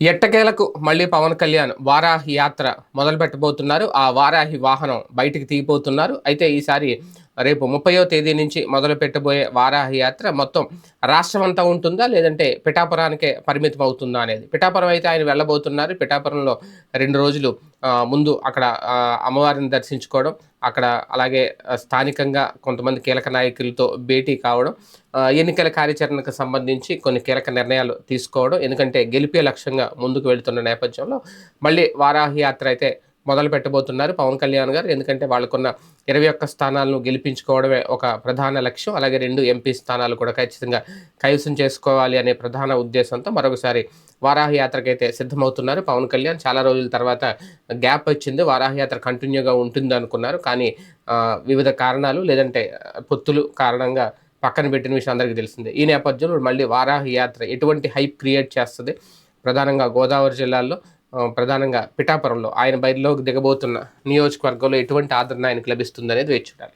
ఎట్టకేలకు మళ్ళీ పవన్ కళ్యాణ్ వారాహి యాత్ర మొదలు పెట్టబోతున్నారు ఆ వారాహి వాహనం బయటికి తీయబోతున్నారు అయితే ఈసారి రేపు ముప్పయో తేదీ నుంచి మొదలు పెట్టబోయే వారాహి యాత్ర మొత్తం రాష్ట్రం అంతా ఉంటుందా? లేదంటే పిఠాపురానికే పరిమితం అవుతుందా అనేది? పిఠాపురం అయితే ఆయన వెళ్ళబోతున్నారు. పిఠాపురంలో రెండు రోజులు ముందు అక్కడ అమ్మవారిని దర్శించుకోవడం అక్కడ అలాగే స్థానికంగా కొంతమంది కీలక నాయకులతో భేటీ కావడం ఎన్నికల కార్యాచరణకు సంబంధించి కొన్ని కీలక నిర్ణయాలు తీసుకోవడం ఎందుకంటే గెలిపే లక్ష్యంగా ముందుకు వెళ్తున్న నేపథ్యంలో మళ్ళీ వారాహి యాత్ర అయితే మొదలు పెట్టబోతున్నారు పవన్ కళ్యాణ్ గారు. ఎందుకంటే వాళ్ళకున్న ఇరవై ఒక్క స్థానాలను గెలిపించుకోవడమే ఒక ప్రధాన లక్ష్యం. అలాగే రెండు ఎంపీ స్థానాలు కూడా ఖచ్చితంగా కైవసం చేసుకోవాలి అనే ప్రధాన ఉద్దేశంతో మరొకసారి వారాహ యాత్రకైతే సిద్ధమవుతున్నారు. పవన్ కళ్యాణ్ చాలా రోజుల తర్వాత గ్యాప్ వచ్చింది. వారాహ యాత్ర కంటిన్యూగా ఉంటుంది అనుకున్నారు కానీ వివిధ కారణాలు లేదంటే పొత్తులు కారణంగా పక్కన పెట్టిన విషయం అందరికీ తెలిసిందే. ఈ నేపథ్యంలో మళ్ళీ వారాహ యాత్ర ఎటువంటి హైప్ క్రియేట్ చేస్తుంది? ప్రధానంగా గోదావరి జిల్లాల్లో ప్రధానంగా పిఠాపురంలో ఆయన బయలులోకి దిగబోతున్న నియోజకవర్గంలో ఎటువంటి ఆదరణ ఆయనకు లభిస్తుందనేది వేచి చూడాలి